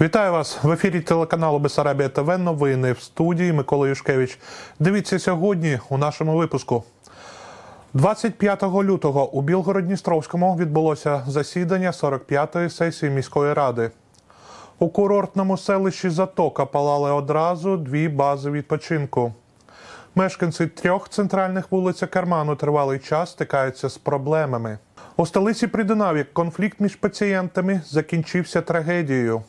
Вітаю вас в ефірі телеканалу Бесарабія ТВ. Новини в студії Микола Юшкевич. Дивіться сьогодні у нашому випуску. 25 лютого у Білгород-Дністровському відбулося засідання 45-ї сесії міської ради. У курортному селищі Затока палали одразу дві бази відпочинку. Мешканці трьох центральних вулиць Керману тривалий час стикаються з проблемами. У столиці Придинаві конфлікт між пацієнтами закінчився трагедією.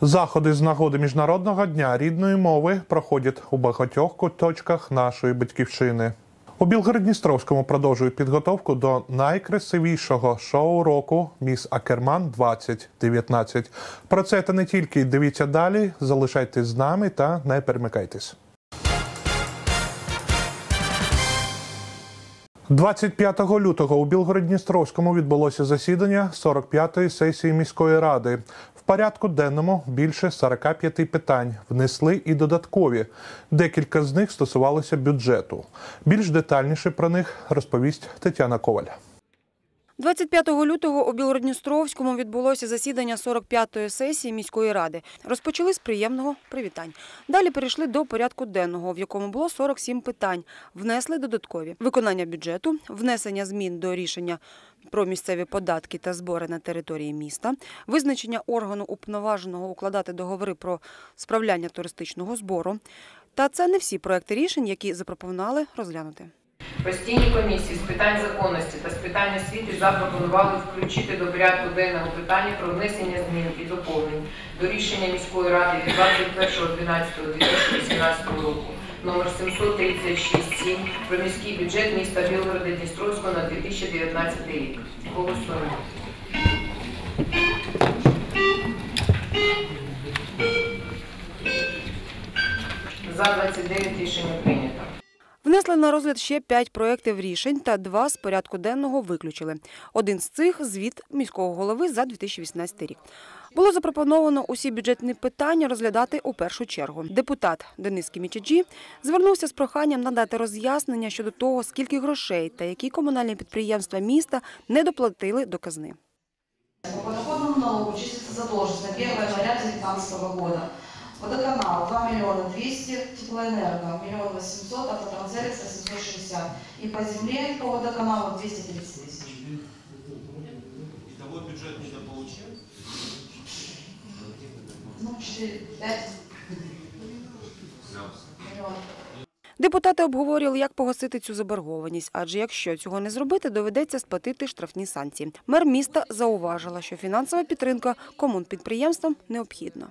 Заходи з нагоди міжнародного дня рідної мови проходять у багатьох куточках нашої батьківщини. У Білгород-Дністровському продовжують підготовку до найкрасивішого шоу року Міс Акерман 2019. Про це та не тільки дивіться далі. Залишайтесь з нами та не перемикайтесь. 25 лютого у Білгород-Дністровському відбулося засідання 45-ї сесії міської ради. Порядку денному більше 45 питань внесли і додаткові. Декілька з них стосувалися бюджету. Більш детальніше про них розповість Тетяна Коваля. 25 лютого у Білгородністровському відбулося засідання 45-ї сесії міської ради. Розпочали з приємного привітань. Далі перейшли до порядку денного, в якому було 47 питань. Внесли додаткові виконання бюджету, внесення змін до рішення про місцеві податки та збори на території міста, визначення органу уповноваженого укладати договори про справляння туристичного збору. Та це не всі проекти рішень, які запропонували розглянути. Постійні комісії з питань законності та з питань освіти запропонували включити до порядку денного питання про внесення змін і доповнень до рішення міської ради від 21.12.2018 року номер 736.7 про міський бюджет міста Білгорода Дністровського на 2019 рік. Голосуємо. За 29 рішення прийнято. Внесли на розгляд ще п'ять проєктів рішень та два з порядку денного виключили. Один з цих – звіт міського голови за 2018 рік. Було запропоновано усі бюджетні питання розглядати у першу чергу. Депутат Денис Кімічаджі звернувся з проханням надати роз'яснення щодо того, скільки грошей та які комунальні підприємства міста не доплатили до казни. По подоходному налогу числится задолженность на 1 января 2019 года. Водоканал 2 миллиона 200, теплоэнерго 1 миллион 800, автотрансервис 760. И по земле по водоканалу 230 тысяч. Итого бюджет недополучил? Ну, 4, 5 миллионов. Депутати обговорювали, як погасити цю заборгованість, адже якщо цього не зробити, доведеться сплатити штрафні санкції. Мер міста зауважила, що фінансова підтримка комунпідприємствам необхідна.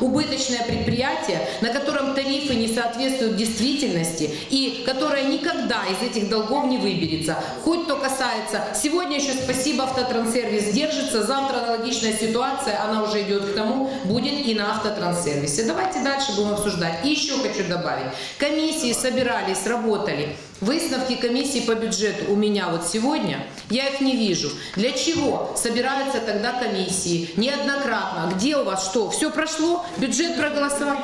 Убыточное предприятие, на котором тарифы не соответствуют действительности и которое никогда из этих долгов не выберется. Хоть то касается, сегодня еще спасибо автотранссервис держится, завтра аналогичная ситуация, она уже идет к тому, будет и на автотранссервисе. Давайте дальше будем обсуждать. И еще хочу добавить, комиссии собирались, работали. Выставки комиссии по бюджету у меня вот сегодня, я их не вижу. Для чего собираются тогда комиссии? Неоднократно. Где у вас что? Все прошло? Бюджет проголосовал?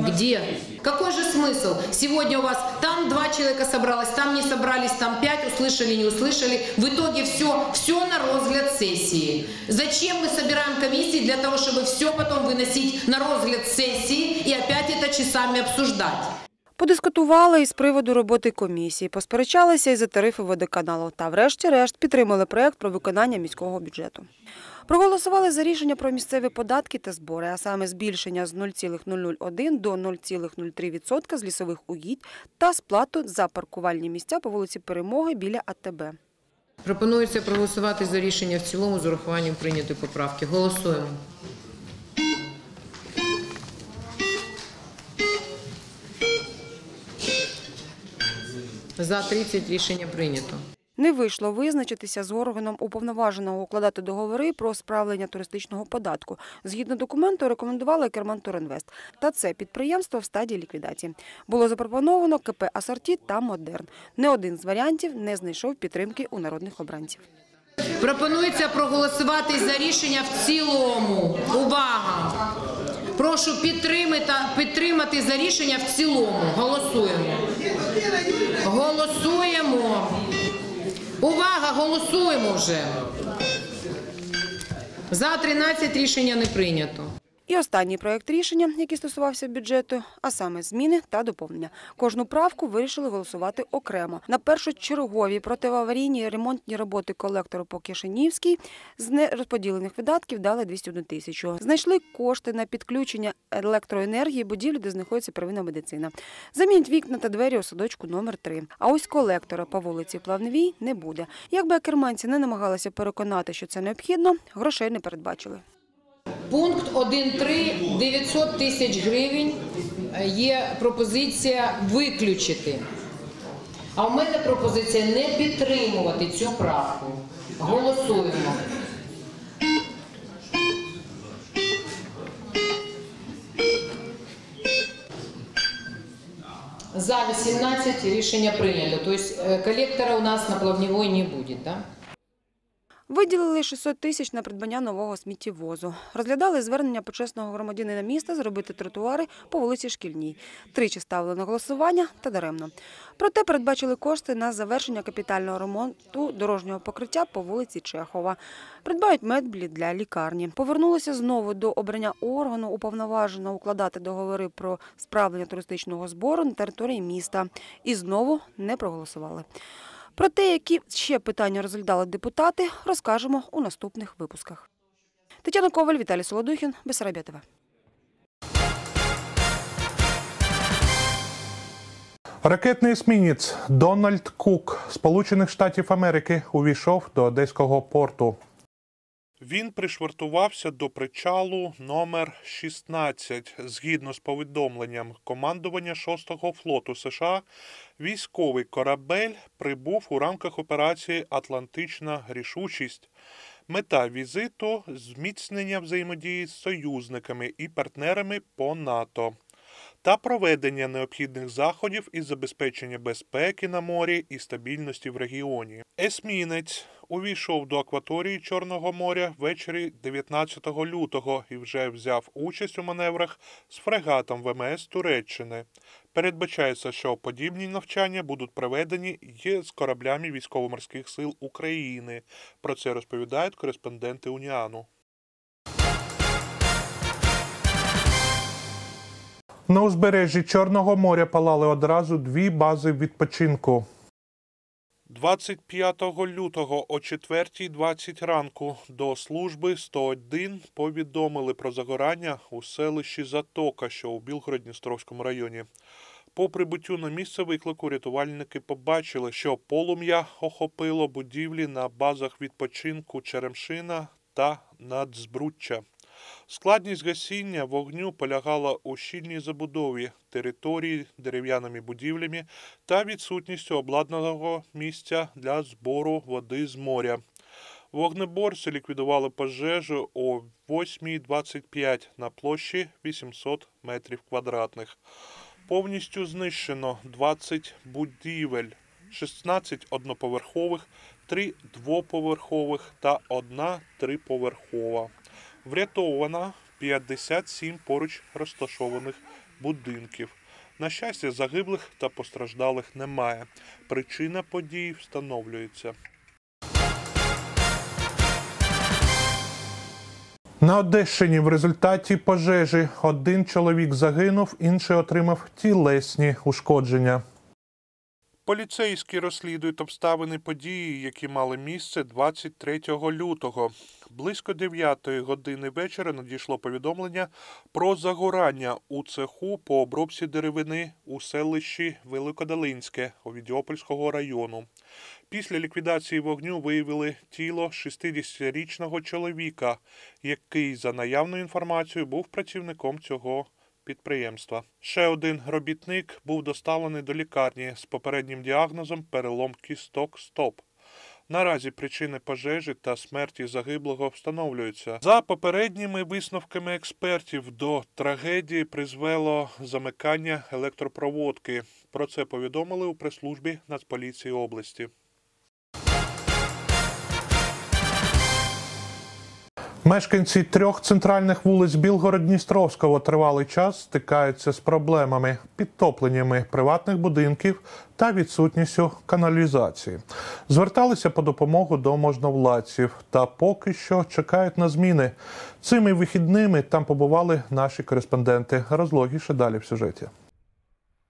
Где? Какой же смысл? Сегодня у вас там два человека собралось, там не собрались, там пять, услышали, не услышали. В итоге все, все на розгляд сессии. Зачем мы собираем комиссии? Для того, чтобы все потом выносить на розгляд сессии и опять это часами обсуждать. Подискутували із приводу роботи комісії, посперечалися із за тарифи водоканалу та, врешті-решт, підтримали проєкт про виконання міського бюджету. Проголосували за рішення про місцеві податки та збори, а саме збільшення з 0,001 до 0,03% з лісових угідь та сплату за паркувальні місця по вулиці Перемоги біля АТБ. Пропонується проголосувати за рішення в цілому з урахуванням прийнятої поправки. Голосуємо. За 30 рішення прийнято. Не вийшло визначитися з органом уповноваженого укладати договори про справлення туристичного податку. Згідно документу, рекомендували Керман Туринвест. Та це підприємство в стадії ліквідації. Було запропоновано КП «Асорті» та «Модерн». Не один з варіантів не знайшов підтримки у народних обранців. Пропонується проголосувати за рішення в цілому. Увага! Прошу підтримати, за рішення в цілому. Голосуємо. Голосуємо. Увага, голосуємо вже. За 13 рішення не прийнято. І останній проект рішення, який стосувався бюджету, а саме зміни та доповнення. Кожну правку вирішили голосувати окремо. На першочергові протиаварійні ремонтні роботи колектору по Кишинівській з нерозподілених видатків дали 201 тисячу. Знайшли кошти на підключення електроенергії будівлі, де знаходиться первинна медицина. Замінять вікна та двері у садочку номер 3 А ось колектора по вулиці Плавневій не буде. Якби акерманці не намагалися переконати, що це необхідно, грошей не передбачили. Пункт 1.3 – 900 тисяч гривень е, є пропозиція виключити. А в мене пропозиція не підтримувати цю правку. Голосуємо. За 18 рішення прийнято. Тобто е, колектора у нас на плавневой не буде, да? Виділили 600 тисяч на придбання нового сміттєвозу. Розглядали звернення почесного громадянина міста зробити тротуари по вулиці Шкільній. Тричі ставили на голосування та даремно. Проте передбачили кошти на завершення капітального ремонту дорожнього покриття по вулиці Чехова. Придбають меблі для лікарні. Повернулися знову до обрання органу уповноваженого укладати договори про справлення туристичного збору на території міста. І знову не проголосували. Про те, які ще питання розглядали депутати, розкажемо у наступних випусках. Тетяна Коваль, Віталій Солодухін, Бесарабія ТВ. Ракетний есмінець Дональд Кук Сполучених Штатів Америки увійшов до Одеського порту. Він пришвартувався до причалу номер 16. Згідно з повідомленням командування 6-го флоту США, військовий корабель прибув у рамках операції Атлантична рішучість. Мета візиту зміцнення взаємодії з союзниками і партнерами по НАТО та проведення необхідних заходів із забезпечення безпеки на морі і стабільності в регіоні. Есмінець увійшов до акваторії Чорного моря ввечері 19 лютого і вже взяв участь у маневрах з фрегатом ВМС Туреччини. Передбачається, що подібні навчання будуть проведені й з кораблями військово-морських сил України. Про це розповідають кореспонденти Уніану. На узбережжі Чорного моря палали одразу дві бази відпочинку. 25 лютого о 4.20 ранку до служби 101 повідомили про загорання у селищі Затока, що у Білгород-Дністровському районі. По прибуттю на місце виклику рятувальники побачили, що полум'я охопило будівлі на базах відпочинку Черемшина та Нацзбруччя. Складність гасіння вогню полягала у щільній забудові території дерев'яними будівлями та відсутністю обладнаного місця для збору води з моря. Вогнеборці ліквідували пожежу о 8.25 на площі 800 метрів квадратних. Повністю знищено 20 будівель, 16 одноповерхових, 3 двоповерхових та 1 триповерхова. Врятовано 57 поруч розташованих будинків. На щастя, загиблих та постраждалих немає. Причина подій встановлюється. На Одещині в результаті пожежі один чоловік загинув, інший отримав тілесні ушкодження. Поліцейські розслідують обставини події, які мали місце 23 лютого. Близько 9 години вечора надійшло повідомлення про загорання у цеху по обробці деревини у селищі Великодолинське Овідіопольського району. Після ліквідації вогню виявили тіло 60-річного чоловіка, який, за наявною інформацією, був працівником цього підприємства. Ще один робітник був доставлений до лікарні з попереднім діагнозом перелом кісток стоп. Наразі причини пожежі та смерті загиблого встановлюються. За попередніми висновками експертів до трагедії призвело замикання електропроводки. Про це повідомили у прес-службі Нацполіції області. Мешканці трьох центральних вулиць Білгород-Дністровського тривалий час стикаються з проблемами підтопленнями приватних будинків та відсутністю каналізації. Зверталися по допомогу до можновладців та поки що чекають на зміни. Цими вихідними там побували наші кореспонденти. Розлогіше далі в сюжеті.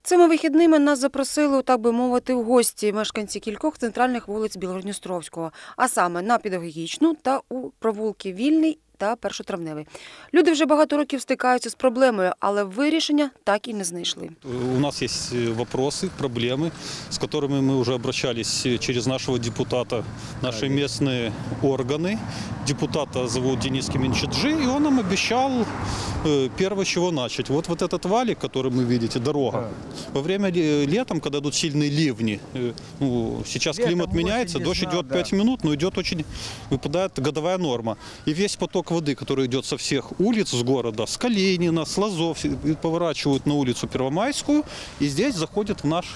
Цими вихідними нас запросили, так би мовити, в гості мешканці кількох центральних вулиць Білгородністровського, а саме на педагогічну та у провулки Вільний та Першотравневий. Люди вже багато років стикаються з проблемою, але вирішення так і не знайшли. У нас есть э, вопросы, проблемы, с которыми мы уже обращались э, через нашего депутата, наши местные органы. Депутата зовут Денис Кеменчиджи, и он нам обещал э, первое, с чего начать. Вот, вот этот валик, который вы видите, дорога. Во время ле- летом, когда идут сильные ливни, э, ну, сейчас Летом климат меняется, очень дождь весна, идет да. 5 минут, но идет очень, выпадает годовая норма. И весь поток воды, который идет со всех улиц с города, с Калинина, с Лазов, и поворачивают на улицу Первомайскую, и здесь заходит в наш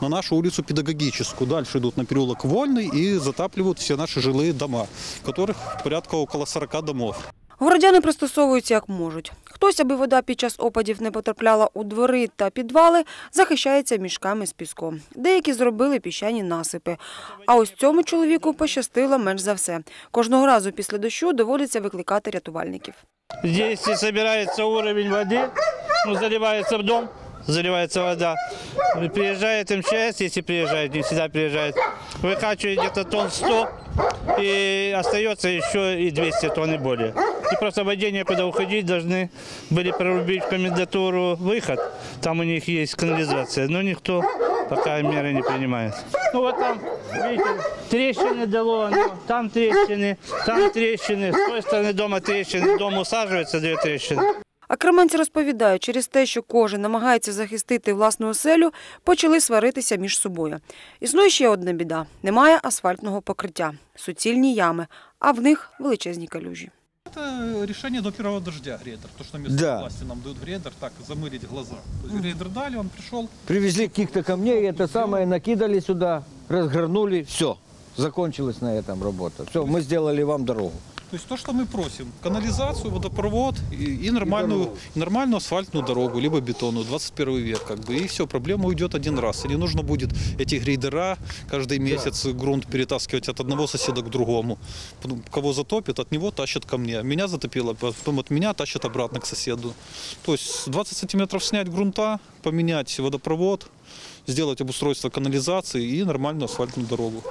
на нашу улицу Педагогическую. Дальше идут на переулок Вольный и затапливают все наши жилые дома, которых порядка около 40 домов. Городяни пристосовуються як можуть. Хтось, аби вода під час опадів не потрапляла у двори та підвали, захищається мішками з піском. Деякі зробили піщані насипи. А ось цьому чоловіку пощастило менш за все. Кожного разу після дощу доводиться викликати рятувальників. Тут збирається уровень води, ну, заливается в дом, заливается вода. Приезжает МЧС, если приезжает, не всегда приезжает, выкачивает где-то тонн 100, и остается еще и 200 тонн и более. И просто водение, когда уходить, должны были прорубить в комендатуру выход. Там у них есть канализация, но никто пока меры не принимает. Ну вот там, видите, трещины дало, ну, там трещины, там трещины, с той стороны дома трещины, дом усаживается, две трещины. А кременці розповідають, через те, що кожен намагається захистити власну оселю, почали сваритися між собою. Існує ще одна біда – немає асфальтного покриття, суцільні ями, а в них величезні калюжі. Это решение до первого дождя, рейдер. То, что местные Да. власти нам дают в рейдер, так, замылить глаза. То есть рейдер дали, он пришел, Привезли каких-то камней, это самое, накидали сюда, разгорнули, все. Закончилась на этом работа. Все, мы сделали вам дорогу. То есть то, что мы просим, канализацию, водопровод и, и нормальную, и нормальную асфальтную дорогу, либо бетонную, 21 век, как бы, и все, проблема уйдет один раз. И не нужно будет эти грейдера каждый месяц грунт перетаскивать от одного соседа к другому. Потом, Кого затопит, от него тащат ко мне. Меня затопило, потом от меня тащат обратно к соседу. То есть 20 сантиметров снять грунта, поменять водопровод, сделать обустройство канализации и нормальную асфальтную дорогу.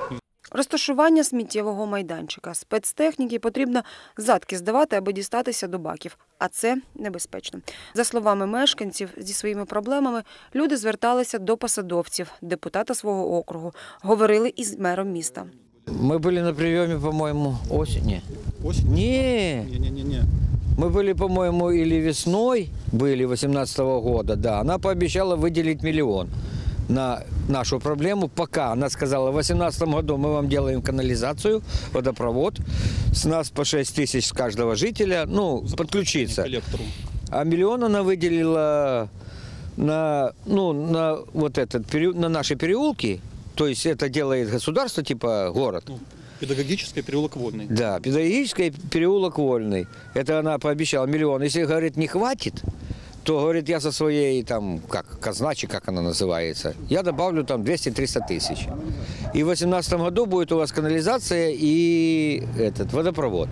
Розташування сміттєвого майданчика. Спецтехніки потрібно задки здавати, аби дістатися до баків. А це небезпечно. За словами мешканців, зі своїми проблемами люди зверталися до посадовців, депутата свого округу, говорили із мером міста. Мы были на приеме, по-моему, осени. Осень? Не, Не-не-не. мы были, по-моему, или весной, были 18 года, да. Она пообещала выделить миллион На нашу проблему. Пока она сказала, в 2018 году мы вам делаем канализацию, водопровод. С нас по 6 тысяч с каждого жителя, ну, подключиться. Коллектору. А миллион она выделила на, ну, на вот этот, на наши переулки. То есть это делает государство, типа город. Ну, Педагогический переулок Вольный. Да, педагогический переулок Вольный. Это она пообещала миллион. Если, говорит, не хватит, то, говорит, я со своей, там, как, казначи, как она называется, я добавлю там 200-300 тысяч. И в 2018 году будет у вас канализация и этот водопровод.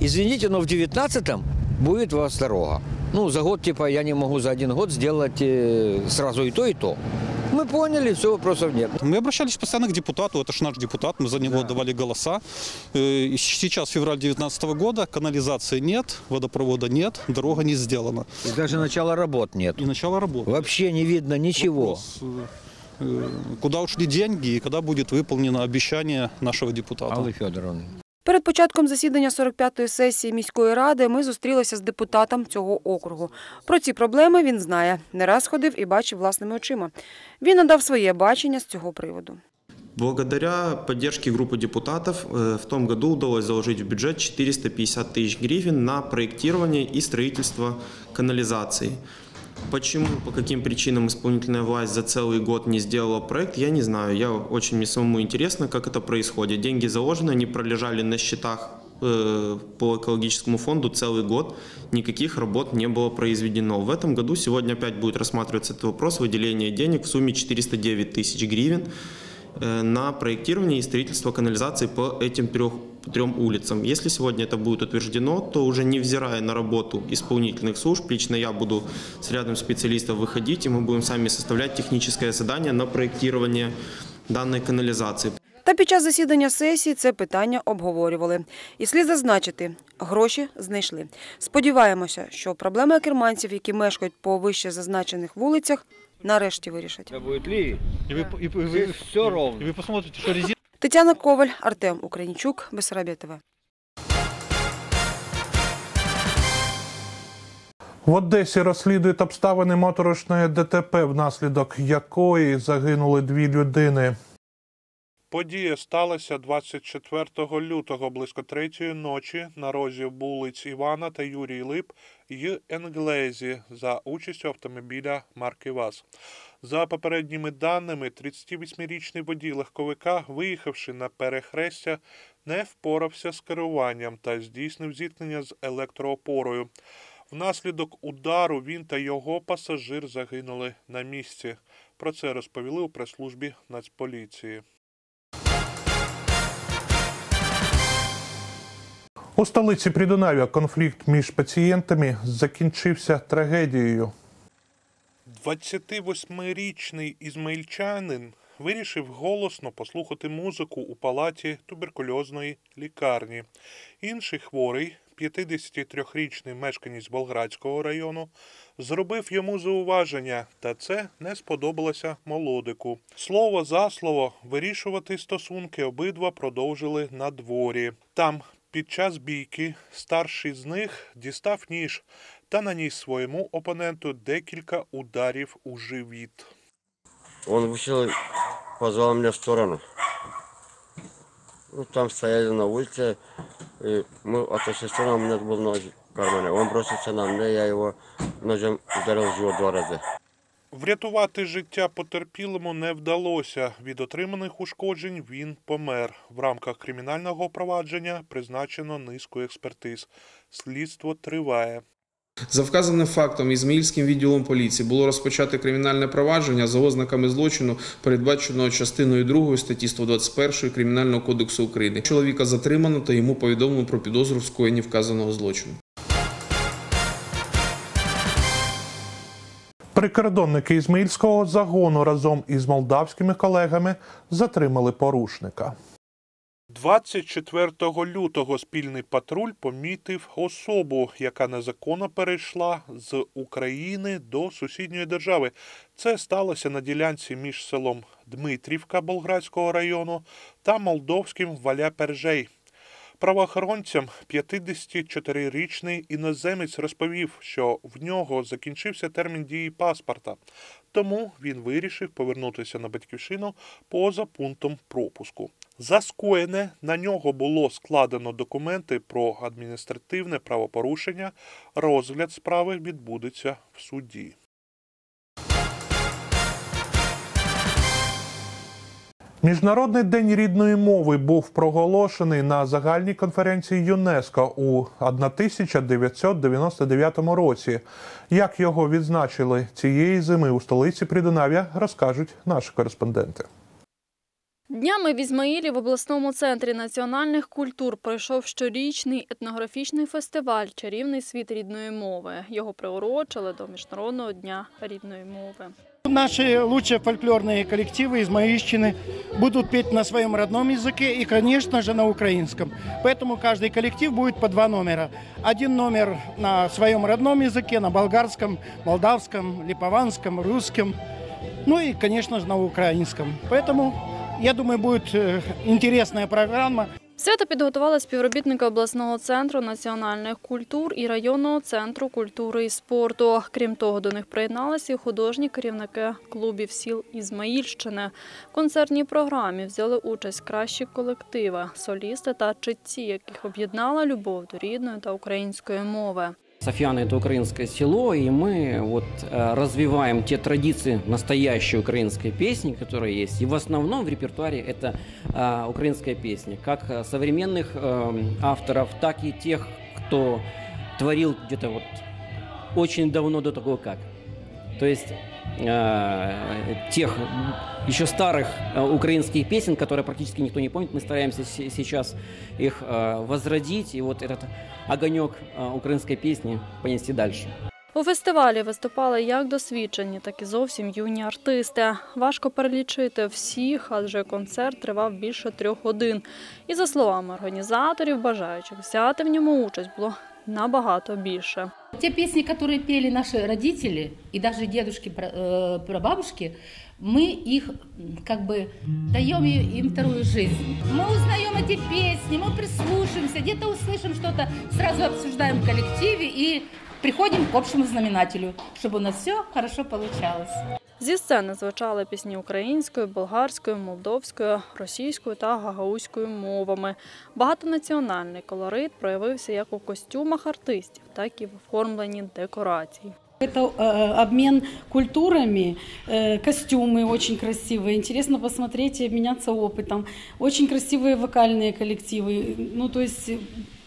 Извините, но в 2019 будет у вас дорога. Ну, за год, типа, я не могу за один год сделать э, сразу и то, и то. Мы поняли, все, вопросов нет. Мы обращались постоянно к депутату, это же наш депутат, мы за него давали голоса. Э, и Сейчас февраль 2019 года, канализации нет, водопровода нет, дорога не сделана. И даже начала работ нет. И начало работы. Вообще не видно ничего. Вопрос, э, э, Куда ушли деньги и когда будет выполнено обещание нашего депутата? Аллы Федоровны. Перед початком засідання 45-ї сесії міської ради ми зустрілися з депутатом цього округу. Про ці проблеми він знає. Не раз ходив і бачив власними очима. Він надав своє бачення з цього приводу. Благодаря поддержке группы депутатов э, в том году удалось заложить в бюджет 450 тысяч гривен на проектирование и строительство канализации. Почему, по каким причинам исполнительная власть за целый год не сделала проект, я не знаю. Я очень мне самому интересно, как это происходит. Деньги заложены, они пролежали на счетах э, по экологическому фонду целый год никаких работ не было произведено. В этом году сегодня опять будет рассматриваться этот вопрос выделения денег в сумме 409 тысяч гривен э, на проектирование и строительство канализации по этим трех, трем улицам. Если сегодня это будет утверждено, то уже невзирая на работу исполнительных служб, лично я буду с рядом специалистов выходить, и мы будем сами составлять техническое задание на проектирование данной канализации. Та під час засідання сесії це питання обговорювали. І слід зазначити, гроші знайшли. Сподіваємося, що проблеми керманців, які мешкають по вище зазначених вулицях, нарешті вирішать. Это будет ливень. И вы, и, вы- Здесь все ровно. и вы посмотрите, что резина Тетяна Коваль, Артем Українчук, Бесарабія ТВ. В Одесі розслідують обставини моторошної ДТП, внаслідок якої загинули дві людини. Подія сталася 24 лютого близько третьої ночі на розі вулиць Івана та Юрій Лип й Енглезі за участю автомобіля марки ВАЗ. За попередніми даними, 38-річний водій легковика, виїхавши на перехрестя, не впорався з керуванням та здійснив зіткнення з електроопорою. Внаслідок удару він та його пасажир загинули на місці. Про це розповіли у прес-службі Нацполіції. У столиці Придунав'я конфлікт між пацієнтами закінчився трагедією. 28-річний ізмаїльчанин вирішив голосно послухати музику у палаті туберкульозної лікарні. Інший хворий, 53-річний мешканець Болградського району, зробив йому зауваження, та це не сподобалося молодику. Слово за слово вирішувати стосунки обидва продовжили на дворі. Там під час бійки старший з них дістав ніж та наніс своєму опоненту декілька ударів у живіт. Он вышел, позвал меня в сторону. Ну, там стояли на улице, и мы отошли в сторону, у меня был нож в кармане. Он бросился на меня, я его ножом ударил в живот два раза. Врятувати життя потерпілому не вдалося. Від отриманих ушкоджень він помер. В рамках кримінального провадження призначено низку експертиз. Слідство триває. За вказаним фактом Ізмаїльським відділом поліції було розпочато кримінальне провадження за ознаками злочину, передбаченого частиною 2 статті 121 Кримінального кодексу України. Чоловіка затримано та йому повідомлено про підозру в скоєнні вказаного злочину. Прикордонники Ізмаїльського загону разом із молдавськими колегами затримали порушника. 24 лютого спільний патруль помітив особу, яка незаконно перейшла з України до сусідньої держави. Це сталося на ділянці між селом Дмитрівка Болградського району та молдовським Валя-Пержей. Правоохоронцям 54-річний іноземець розповів, що в нього закінчився термін дії паспорта, тому він вирішив повернутися на батьківщину поза пунктом пропуску. За скоєне на нього було складено документи про адміністративне правопорушення. Розгляд справи відбудеться в суді. Міжнародний день рідної мови був проголошений на загальній конференції ЮНЕСКО у 1999 році. Як його відзначили цієї зими у столиці Придунав'я, розкажуть наші кореспонденти. Днями в Ізмаїлі в обласному центрі національних культур пройшов щорічний етнографічний фестиваль Чарівний світ рідної мови. Його приурочили до Міжнародного дня рідної мови. Наши лучшие фольклорные коллективы из Маищины будут петь на своем родном языке и, конечно же, на украинском. Поэтому каждый коллектив будет по два номера. Один номер на своем родном языке, на болгарском, молдавском, липованском, русском. Ну и, конечно же, на украинском. Поэтому, я думаю, будет э, интересная программа. Свято підготували співробітники обласного центру національних культур і районного центру культури і спорту. Крім того, до них приєдналися і художні керівники клубів сіл Ізмаїльщини. В концертній програмі взяли участь кращі колективи, солісти та читці, яких об'єднала любов до рідної та української мови. Софьяна – это украинское село, и мы вот э, развиваем те традиции настоящей украинской песни, которые есть. И в основном в репертуаре это э, украинская песня, как э, современных э, авторов, так и тех, кто творил где-то вот очень давно до того как. То есть э, тех еще старых э, украинских песен, которые практически никто не помнит, мы стараемся се- сейчас их э, возродить и вот этот огонек э, украинской песни понести дальше. У фестивалі виступали як досвідчені, так і зовсім юні артисти. Важко перелічити всіх, адже концерт тривав більше трьох годин. І за словами організаторів, бажаючих взяти в ньому участь було набагато більше. Те песни, которые пели наши родители и даже дедушки, пра- э, прабабушки, мы их м, как бы даем и- им вторую жизнь. Мы узнаем эти песни, мы прислушаемся, где-то услышим что-то, сразу обсуждаем в коллективе и приходим к общему знаменателю, чтобы у нас все хорошо получалось. Зі сцени звучали пісні українською, болгарською, молдовською, російською та гагаузькою мовами. Багатонаціональний колорит проявився як у костюмах артистів, так і в оформленні декорацій. Это э, обмен культурами, э, костюмы очень красивые, интересно посмотреть и обменяться опытом. Очень красивые вокальные коллективы. Ну, то есть э,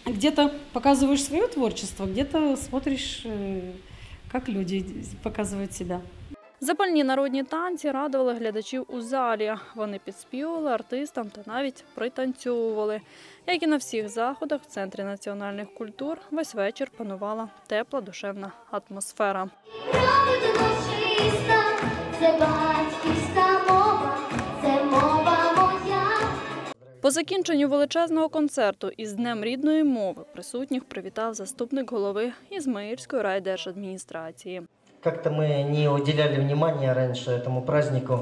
где-то показываешь свое творчество, где-то смотришь, э, как люди показывают себя. Запальні народні танці радували глядачів у залі. Вони підспівували артистам та навіть пританцьовували. Як і на всіх заходах, в центрі національних культур весь вечір панувала тепла душевна атмосфера. Це батьківська По закінченню величезного концерту із Днем рідної мови присутніх привітав заступник голови Ізмаїльської райдержадміністрації. Как-то мы не уделяли внимания раньше этому празднику.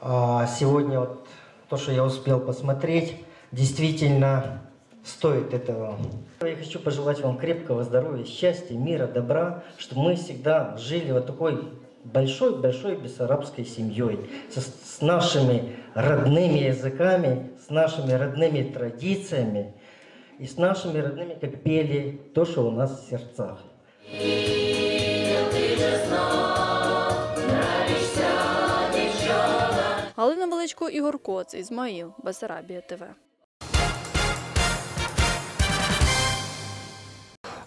А сегодня вот то, что я успел посмотреть, действительно стоит этого. Я хочу пожелать вам крепкого здоровья, счастья, мира, добра, чтобы мы всегда жили вот такой большой-большой бессарабской семьей, со- с нашими родными языками, с нашими родными традициями и с нашими родными, как пели, то, что у нас в сердцах. Галина Величко, Ігор Коц, Ізмаїл, Бесарабія ТВ.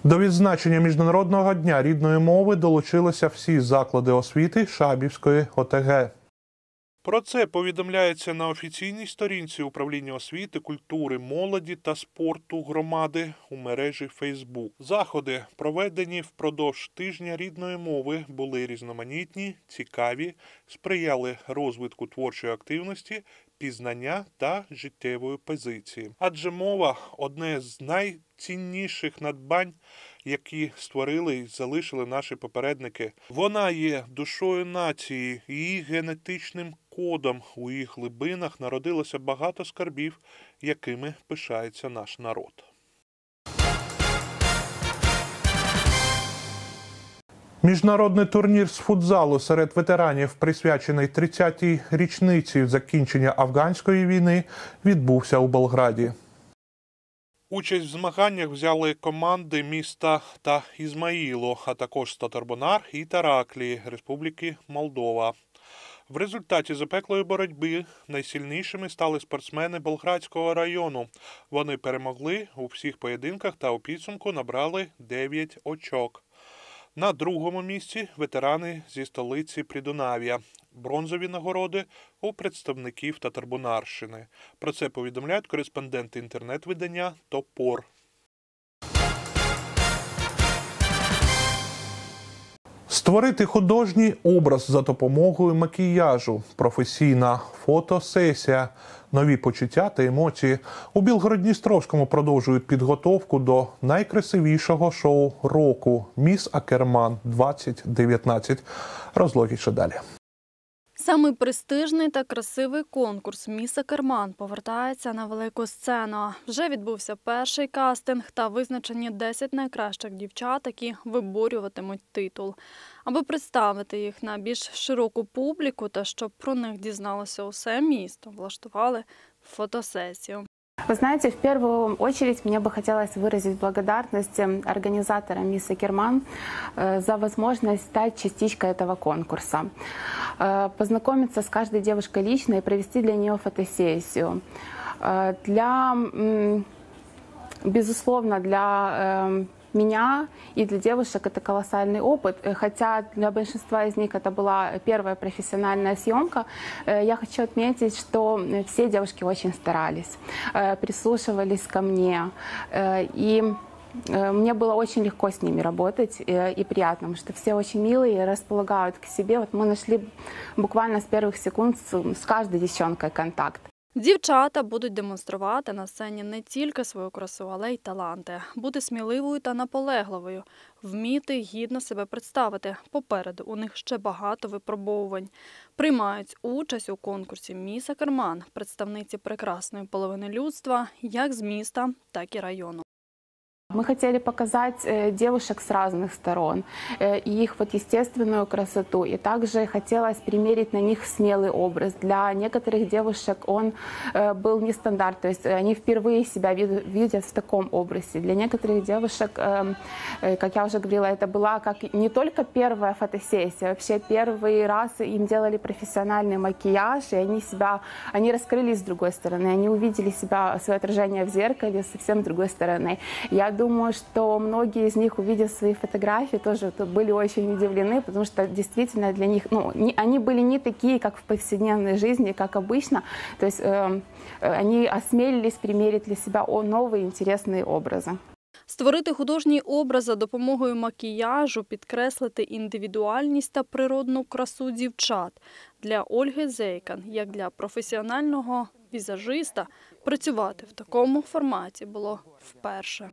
До відзначення Міжнародного дня рідної мови долучилися всі заклади освіти Шабівської ОТГ. Про це повідомляється на офіційній сторінці управління освіти, культури, молоді та спорту громади у мережі Фейсбук. Заходи, проведені впродовж тижня рідної мови, були різноманітні, цікаві, сприяли розвитку творчої активності, пізнання та життєвої позиції. Адже мова одне з найцінніших надбань, які створили і залишили наші попередники. Вона є душою нації, її генетичним кодом у їх глибинах народилося багато скарбів, якими пишається наш народ. Міжнародний турнір з футзалу серед ветеранів, присвячений 30-й річниці закінчення афганської війни, відбувся у Болграді. Участь в змаганнях взяли команди міста та Ізмаїлу, а також Татарбонар і Тараклі Республіки Молдова. В результаті запеклої боротьби найсильнішими стали спортсмени Болградського району. Вони перемогли у всіх поєдинках та у підсумку набрали 9 очок. На другому місці ветерани зі столиці Придунав'я. Бронзові нагороди у представників Татарбунарщини. Про це повідомляють кореспонденти інтернет-видання Топор. Створити художній образ за допомогою макіяжу, професійна фотосесія, нові почуття та емоції у Білгородністровському продовжують підготовку до найкрасивішого шоу року Міс Акерман 2019. Розлогіше далі. Самий престижний та красивий конкурс Міса Керман повертається на велику сцену. Вже відбувся перший кастинг та визначені 10 найкращих дівчат, які виборюватимуть титул. Аби представити їх на більш широку публіку та щоб про них дізналося усе місто, влаштували фотосесію. Вы знаете, в первую очередь мне бы хотелось выразить благодарность э, организаторам Мисс Акерман э, за возможность стать частичкой этого конкурса, Э, познакомиться с каждой девушкой лично и провести для нее фотосессию. Э, Для, безусловно, для э, меня и для девушек это колоссальный опыт. Э, Хотя для большинства из них это была первая профессиональная съемка, э, я хочу отметить, что э, все девушки очень старались, э, прислушивались ко мне. э, И э, мне было очень легко с ними работать э, и приятно, потому что все очень милые и располагают к себе. Вот мы нашли буквально с первых секунд с, с каждой девчонкой контакт. Дівчата будуть демонструвати на сцені не тільки свою красу, але й таланти, бути сміливою та наполегливою, вміти гідно себе представити. Попереду у них ще багато випробовувань. Приймають участь у конкурсі Міса Керман, представниці прекрасної половини людства, як з міста, так і району. Мы хотели показать э, девушек с разных сторон, э, их вот естественную красоту, и также хотелось примерить на них смелый образ. Для некоторых девушек он э, был нестандарт, то есть они впервые себя вид- видят в таком образе. Для некоторых девушек, э, э, как я уже говорила, это была как не только первая фотосессия, вообще первый раз им делали профессиональный макияж, и они себя, они раскрылись с другой стороны, они увидели себя, свое отражение в зеркале совсем другой стороны. Я думаю, что многие из них, увидев свои фотографии, тоже вот были очень удивлены, потому что действительно для них, ну, не- они были не такие, как в повседневной жизни, как обычно. То есть э, э, они осмелились примерить для себя о, новые интересные образы. Створити художній образ за допомогою макіяжу, підкреслити індивідуальність та природну красу дівчат. Для Ольги Зейкан, як для професіонального візажиста, працювати в такому форматі було вперше.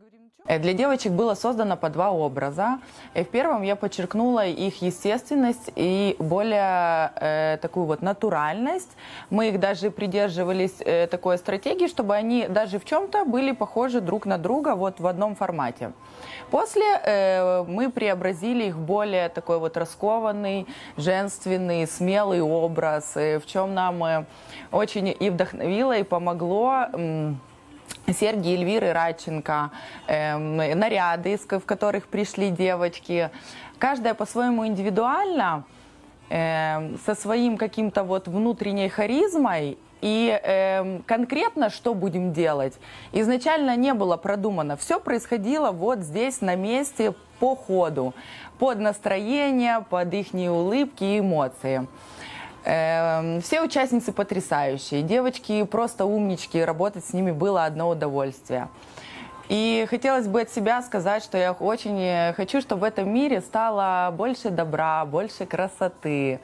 Э, Для девочек было создано по два образа. Э, В первом я подчеркнула их естественность и более э, такую вот натуральность. Мы их даже придерживались э, такой стратегии, чтобы они даже в чем-то были похожи друг на друга вот в одном формате. После э, мы преобразили их более такой вот раскованный, женственный, смелый образ, э, в чем нам э, очень и вдохновило, и помогло. м, Серьги Эльвиры Радченко, эм, наряды, в которых пришли девочки. Каждая по-своему индивидуально, эм, со своим каким-то вот внутренней харизмой. И эм, конкретно что будем делать, изначально не было продумано. Все происходило вот здесь, на месте, по ходу, под настроение, под их улыбки и эмоции. Эм, Все участницы потрясающие. Девочки просто умнички, работать с ними было одно удовольствие. И хотелось бы от себя сказать, что я очень э, хочу, чтобы в этом мире стало больше добра, больше красоты,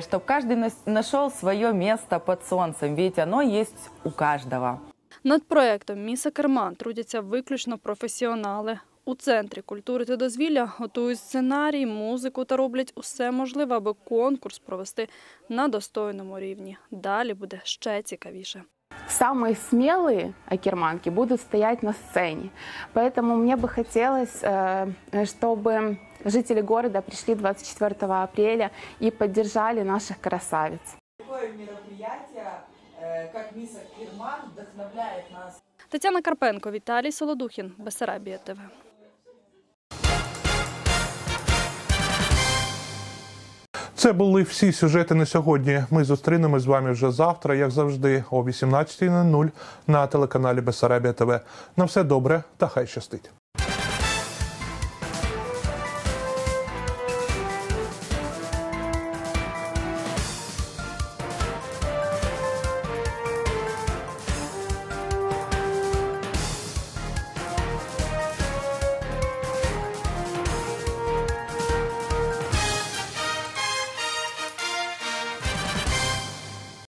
чтобы каждый нас- нашел свое место под солнцем, ведь оно есть у каждого. Над проектом Міса Керман трудяться виключно професіонали. У центрі культури та дозвілля готують сценарій, музику та роблять усе можливе, аби конкурс провести на достойному рівні. Далі буде ще цікавіше. Самые смелые акерманки будут стоять на сцене. Поэтому мне бы хотелось, э, чтобы жители города пришли 24 апреля и поддержали наших красавиц. Такое мероприятие, как Мисс Кирман, вдохновляет нас. Тетяна Карпенко, Віталій Солодухін, Бесарабія ТВ. Це були всі сюжети на сьогодні. Ми зустрінемось з вами вже завтра, як завжди, о 18.00 на телеканалі Бесарабія ТВ. На все добре та хай щастить.